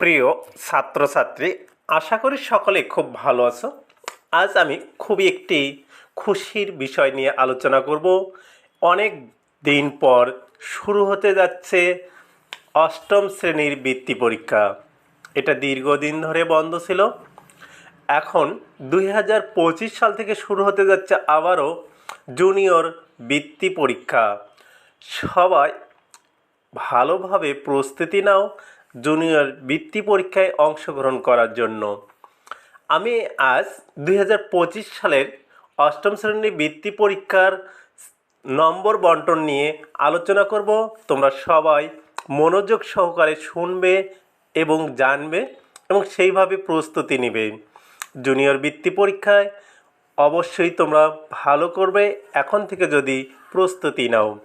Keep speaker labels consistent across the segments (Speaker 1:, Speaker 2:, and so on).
Speaker 1: প্রিয় ছাত্রছাত্রী, আশা করি সকলে খুব ভালো আছো। আজ আমি খুবই একটি খুশির বিষয় নিয়ে আলোচনা করব। অনেক দিন পর শুরু হতে যাচ্ছে অষ্টম শ্রেণির বৃত্তি পরীক্ষা। এটা দীর্ঘদিন ধরে বন্ধ ছিল। এখন দুই হাজার পঁচিশ সাল থেকে শুরু হতে যাচ্ছে আবারও জুনিয়র বৃত্তি পরীক্ষা। সবাই ভালোভাবে প্রস্তুতি নাও জুনিয়র বৃত্তি পরীক্ষায় অংশগ্রহণ করার জন্য। আমি আজ দু হাজার পঁচিশ সালের অষ্টম শ্রেণির বৃত্তি পরীক্ষার নম্বর বন্টন নিয়ে আলোচনা করব। তোমরা সবাই মনোযোগ সহকারে শুনবে এবং জানবে এবং সেইভাবে প্রস্তুতি নেবে। জুনিয়র বৃত্তি পরীক্ষায় অবশ্যই তোমরা ভালো করবে। এখন থেকে যদি প্রস্তুতি নাও।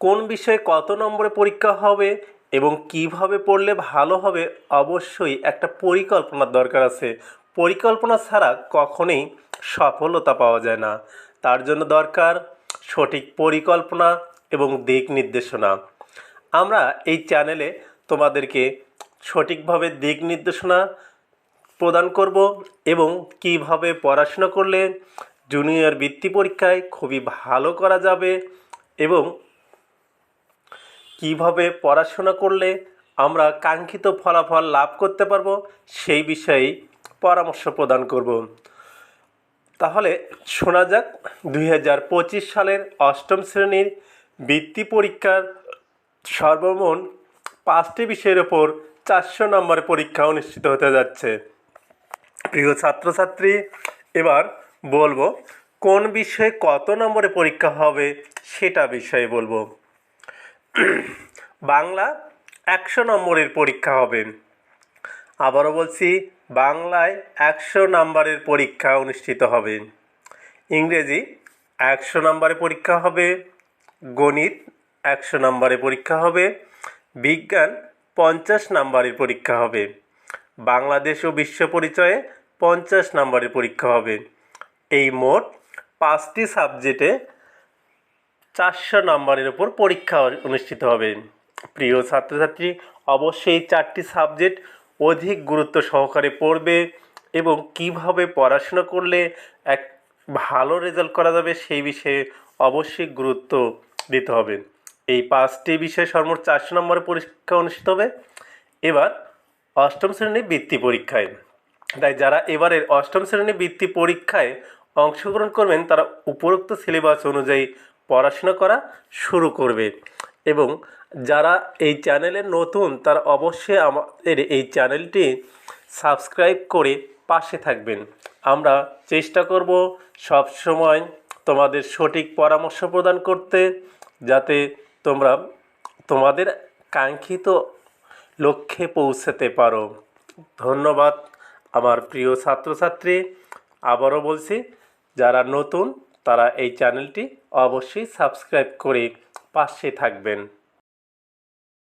Speaker 1: কোন বিষয়ে কত নম্বরে পরীক্ষা হবে এবং কীভাবে পড়লে ভালো হবে অবশ্যই একটা পরিকল্পনার দরকার আছে। পরিকল্পনা ছাড়া কখনোই সফলতা পাওয়া যায় না। তার জন্য দরকার সঠিক পরিকল্পনা এবং দিক নির্দেশনা। আমরা এই চ্যানেলে তোমাদেরকে সঠিকভাবে দিক নির্দেশনা প্রদান করব এবং কীভাবে পড়াশোনা করলে জুনিয়র বৃত্তি পরীক্ষায় খুবই ভালো করা যাবে এবং কীভাবে পড়াশোনা করলে আমরা কাঙ্ক্ষিত ফলাফল লাভ করতে পারব, সেই বিষয়েই পরামর্শ প্রদান করব। তাহলে শোনা যাক, দুই হাজার পঁচিশ সালের অষ্টম শ্রেণির বৃত্তি পরীক্ষার সর্বমোট পাঁচটি বিষয়ের ওপর চারশো নম্বর পরীক্ষা অনুষ্ঠিত হতে যাচ্ছে। প্রিয় ছাত্রছাত্রী, এবার বলব কোন বিষয়ে কত নম্বরে পরীক্ষা হবে সেটা বিষয়ে বলব। বাংলা একশো নম্বরের পরীক্ষা হবে। আবারও বলছি, বাংলায় একশো নম্বরের পরীক্ষা অনুষ্ঠিত হবে। ইংরেজি একশো নম্বরে পরীক্ষা হবে, গণিত একশো নম্বরে পরীক্ষা হবে, বিজ্ঞান পঞ্চাশ নম্বরের পরীক্ষা হবে, বাংলাদেশ ও বিশ্ব পরিচয়ে পঞ্চাশ নম্বরের পরীক্ষা হবে। এই মোট পাঁচটি সাবজেক্টে চারশো নম্বরের ওপর পরীক্ষা অনুষ্ঠিত হবে। প্রিয় ছাত্রছাত্রী, অবশ্যই চারটি সাবজেক্ট অধিক গুরুত্ব সহকারে পড়বে এবং কীভাবে পড়াশোনা করলে এক ভালো রেজাল্ট করা যাবে সেই বিষয়ে অবশ্যই গুরুত্ব দিতে হবে। এই পাঁচটি বিষয়ে সর্বমোট চারশো নম্বরে পরীক্ষা অনুষ্ঠিত হবে। এবার অষ্টম শ্রেণির বৃত্তি পরীক্ষায়। তাই যারা এবারের অষ্টম শ্রেণির বৃত্তি পরীক্ষায় অংশগ্রহণ করবেন, তারা উপরোক্ত সিলেবাস অনুযায়ী পড়াশোনা করা শুরু করবে। এবং যারা এই চ্যানেলে নতুন, তারা অবশ্যই আমাদের এই চ্যানেলটি সাবস্ক্রাইব করে পাশে থাকবেন। আমরা চেষ্টা করব সব সময় তোমাদের সঠিক পরামর্শ প্রদান করতে, যাতে তোমরা তোমাদের কাঙ্ক্ষিত লক্ষ্যে পৌঁছাতে পারো। ধন্যবাদ আমার প্রিয় ছাত্রছাত্রী। আবারও বলছি, যারা নতুন তারা এই চ্যানেলটি অবশ্যই সাবস্ক্রাইব করে পাশে থাকবেন।